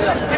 这样。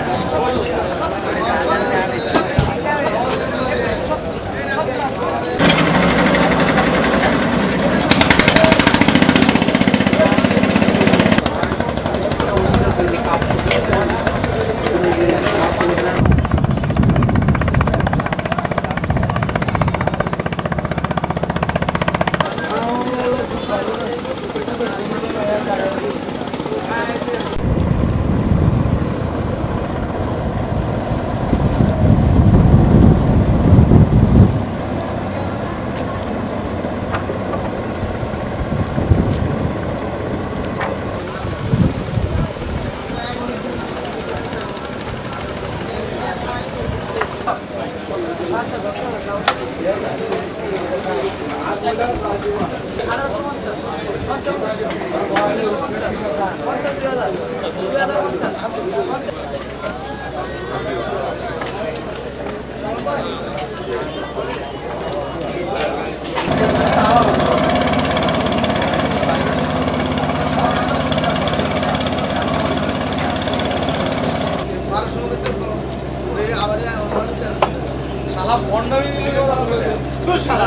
শালা বন্ডামি দিলে তোর শালা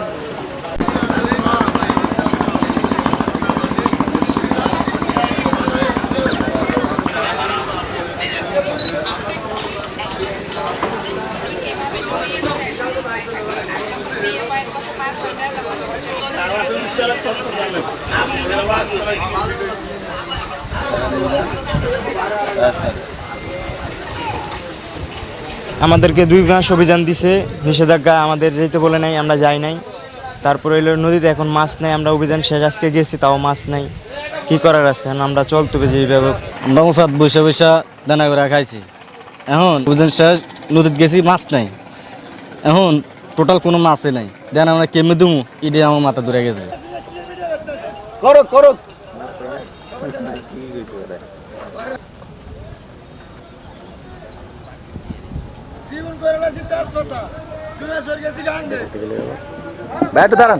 আমাদেরকে দুই মাস অভিযান দিছে, নিষেধাজ্ঞা আমাদের যেতে বলে নাই, আমরা যাই নাই। তারপরে এলো নদীতে এখন মাছ নাই, আমরা অভিযান শেষ, আজকে গেছি, তাও মাছ নাই। কি করার আছে? আমরা চলতে হবে যেভাবে। আমরা ওসাদ বৈশা বৈশা দানা করে খাইছি। এখন অভিযান শেষ, নদীতে গেছি, মাছ নাই। এখন টোটাল কোনো মাছই নাই। দেন আমরা কেমনে দেবো ইডে আমার মাথা ধরে গেছে। করো করো। ব্যাট দাঁড়ান।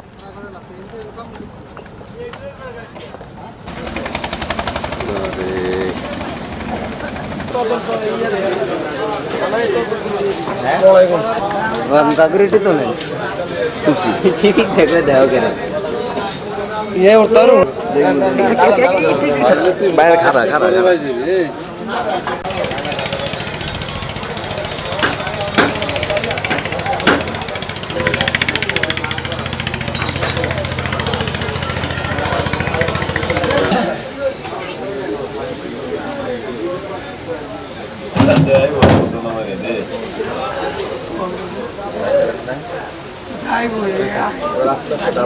কাকুরিটি তো নেই ঠিক দেখলে দেও কেন ইয়ে উঠতারু বাইরে খারা খারা খারা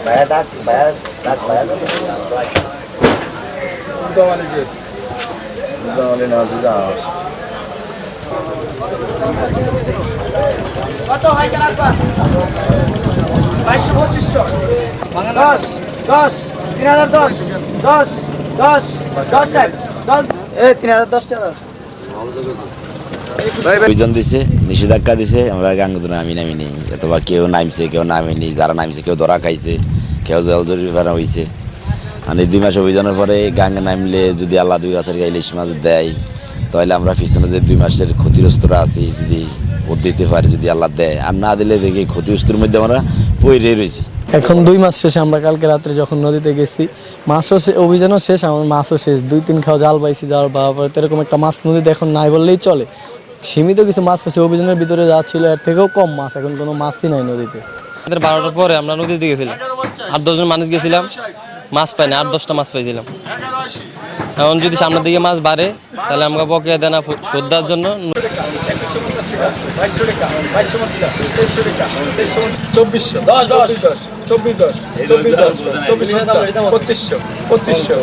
Bayar dak, bayar dak, bayar dak. Udah না বুঝা দশ দশ, তিন হাজার দশ দশ দশ দশ দশ। তিন হাজার দশ টাকা অভিযান দিছে, নিষেধাজ্ঞা দিছে, আমরা গাঙ্গ নামি নামি নেই অথবা কেউ নামছে, কেউ নামেনি, যারা নামছে, কেউ ধরা খাইছে, কেউ জল জরিমানা হয়েছে মানে দুই মাস অভিযানের পরে গাঙ্গে নামলে যদি আল্লাহ দুই গাছের গায়ে ইলিশ মাছ দেয়, তাহলে আমরা পিছনে যে দুই মাসের ক্ষতিগ্রস্তরা আছি, যদি ও দিতে পারে যদি আল্লাহ দেয়। আর না দিলে দেখি ক্ষতিগ্রস্তর মধ্যে আমরা পইরে রয়েছি। এখন দুই মাস শেষে আমরা কালকে রাত্রে যখন নদীতে গেছি মাছও অভিযানও শেষ আমার মাছও শেষ। দুই তিন খাওয়া জাল পাইছি যাওয়ার বাবা এরকম একটা মাছ নদীতে এখন নাই বললেই চলে। সীমিত কিছু মাছ পাইছি অভিযানের ভিতরে যা ছিল এর থেকেও কম মাছ এখন কোনো মাছই নাই নদীতে। আমাদের বারোটার পরে আমরা নদীতে গেছিলাম। আট দশজন মানুষ গেছিলাম মাছ পাইনি আট দশটা মাছ পাইছিলাম। এখন যদি সামনের দিকে মাছ বাড়ে তাহলে আমাকে বকেয়া দেনা শোধ দেওয়ার জন্য চব্বিশশো দশ দশ দশ। চব্বিশ দশ চব্বিশ দশ চব্বিশ পঞ্চাশ পঁচিশশো পঁচিশশো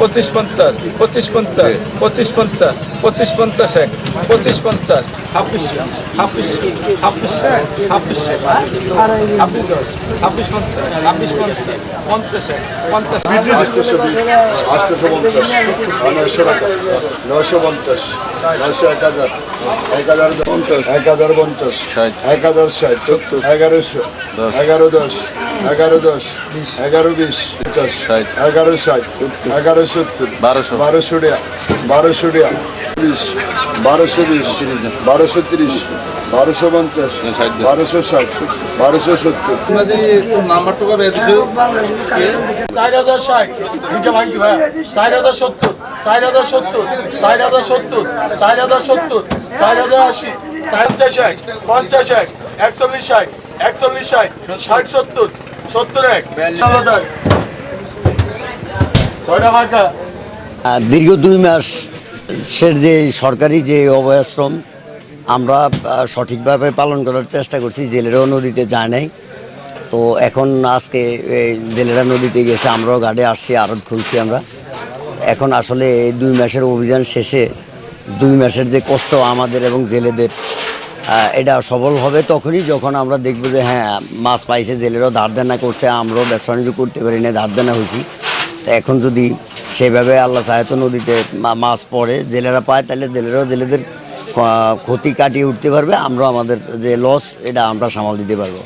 পঁচিশ পঞ্চাশ পঁচিশ পঞ্চাশ পঁচিশ পঞ্চাশ পঁচিশ পঞ্চাশ এক পঁচিশ পঞ্চাশ ছাব্বিশশো ছাব্বিশশো ছাব্বিশশো ছাব্বিশশো ছাব্বিশ দশ ছাব্বিশ পঞ্চাশ ছাব্বিশ পঞ্চাশ পঞ্চাশ এক পঞ্চাশ আটশোশো আটশোশো পঞ্চাশ নয়শো টাকা নয়শো পঞ্চাশ নয়শো এক হাজার এক হাজার পঞ্চাশ। এক হাজার পঞ্চাশ এক হাজার ষাট এগারোশো এগারো দশ এগারো দশ এগারো বিশ পঞ্চাশ এগারো ষাট এগারো সত্তর বারোশো। বারোশো বারোশো বিশ বারোশো বিশ বারোশো তিরিশ বারোশো পঞ্চাশ বারোশো ষাট বারোশো সত্তর। চার হাজার ষাট। চার হাজার সত্তর চার হাজার সত্তর চার হাজার সত্তর চার হাজার সত্তর চার হাজার আশি পঞ্চাশ এক পঞ্চাশ এক একচল্লিশ ষাট একচল্লিশ ষাট ষাট সত্তর। দীর্ঘ দুই মাসের যে সরকারি যে অভয়াশ্রম আমরা সঠিকভাবে পালন করার চেষ্টা করছি, জেলেরাও নদীতে যায় নাই। তো এখন আজকে জেলেরা নদীতে গেছে, আমরাও ঘাটে আসছি, আড়ত খুলছি আমরা। এখন আসলে এই দুই মাসের অভিযান শেষে দুই মাসের যে কষ্ট আমাদের এবং জেলেদের এটা সফল হবে তখনই যখন আমরা দেখব যে হ্যাঁ মাছ পাইছে, জেলেরও ধার দেনা করছে, আমরাও ব্যবসা বাণিজ্য করতে পারি না ধার দেনা হয়েছি। তো এখন যদি সেভাবে আল্লাহ সাহেত নদীতে মাছ পড়ে, জেলেরা পায়, তাহলে জেলেরাও জেলেদের ক্ষতি কাটিয়ে উঠতে পারবে আমরা আমাদের যে লস এটা আমরা সামাল দিতে পারব।